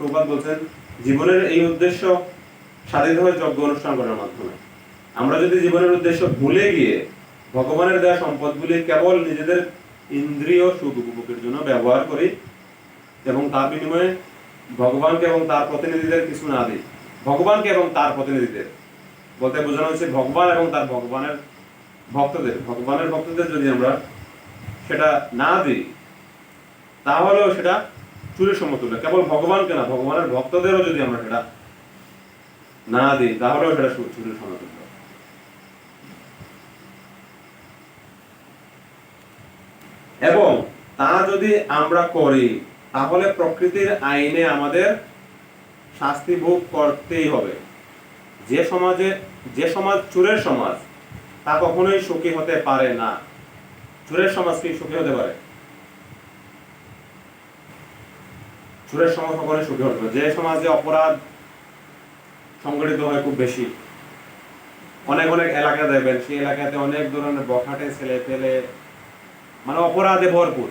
বলছেন, জীবনের এই উদ্দেশ্য স্বাধীনভাবে যজ্ঞ অনুষ্ঠান করার মাধ্যমে। আমরা যদি জীবনের উদ্দেশ্য ভুলে গিয়ে ভগবানের দেওয়া সম্পদগুলি কেবল নিজেদের ইন্দ্রিয় সুখ উপভোগের জন্য ব্যবহার করি এবং তার বিনিময়ে ভগবানকে এবং তার প্রতিনিধিদের কিছু না দিই, ভগবানকে এবং তার প্রতিনিধিদের বলতে বোঝানো হচ্ছে ভগবান এবং তার ভগবানের ভক্তদের ভগবানের ভক্তদের যদি আমরা সেটা না দিই, তাহলেও সেটা চুরির সমতুল্য, কেবল ভগবানকে না, ভগবানের ভক্তদেরও যদি আমরা সেটা না দিই, তাহলেও সেটা চুরির সমতুল্য। এবং তা যদি আমরা করি, তাহলে প্রকৃতির আইনে আমাদের শাস্তি ভোগ করতেই হবে। যে সমাজে, যে সমাজ চুরের সমাজ, তা কখনোই সুখী হতে পারে না। চুরের সমাজ কি সুখী হতে পারে? চুরের সমাজ কখনোই সুখী হতে যে সমাজে অপরাধ সংগঠিত হয় খুব বেশি, অনেক অনেক এলাকা দেখবেন, সেই এলাকাতে অনেক ধরনের বখাটে ছেলে পেলে মানে অপরাধে ভরপুর।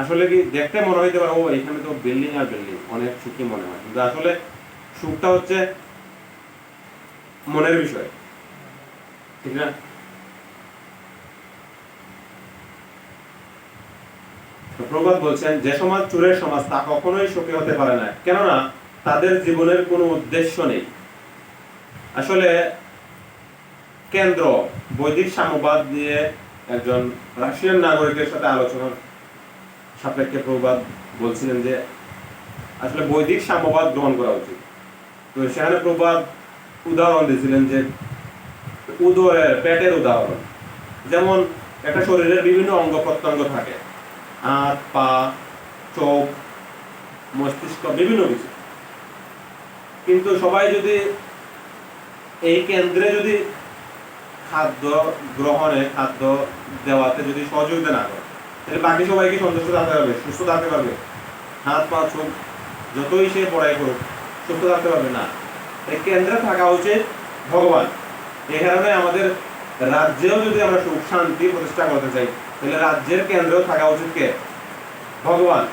আসলে কি দেখতে মনে হইতে পারে, ও এখানে তো বিল্ডিং আর বিল্ডিং অনেক সুখী মনে হয়। কিন্তু আসলে সুখটা হচ্ছে মনের বিষয়। ঠিক না? প্রবাদ বলছেন, যে সমাজ চোরের সমাজ, তা কখনোই সুখী হতে পারে না। কেননা, তাদের জীবনের কোনো উদ্দেশ্য নেই। আসলে, কেন্দ্র, বৈদিক সাম্যবাদ নিয়ে একজন রাশিয়ান নাগরিকের সাথে আলোচনার সাপেক্ষে প্রবাদ বলছিলেন যে, আসলে বৈদিক সাম্যবাদ গ্রহণ করা উচিত। তো সেখানে প্রবাদ উদাহরণ দিয়েছিলেন যে, উদরের পেটের উদাহরণ। যেমন, একটা শরীরের বিভিন্ন অঙ্গ প্রত্যঙ্গ থাকে। হাত, পা, চোখ, মস্তিষ্ক, বিভিন্ন কিছু। কিন্তু সবাই যদি এই কেন্দ্রে যদি খাদ্য গ্রহণে, খাদ্য দেওয়াতে যদি সহযোগিতা না করে, তাহলে বাকি সবাইকে সন্তুষ্ট থাকতে পারবে সুস্থ থাকতে পারবে। হাত, পা, চোখ, যতই সে পড়াই করুক, সুস্থ থাকতে পারবে না। এই কেন্দ্রে থাকা উচিত ভগবান। এই কারণে আমাদের রাজ্যেও যদি আমরা সুখ শান্তি প্রতিষ্ঠা করতে চাই, তাহলে রাজ্যের কেন্দ্রেও থাকা উচিত কে? ভগবান।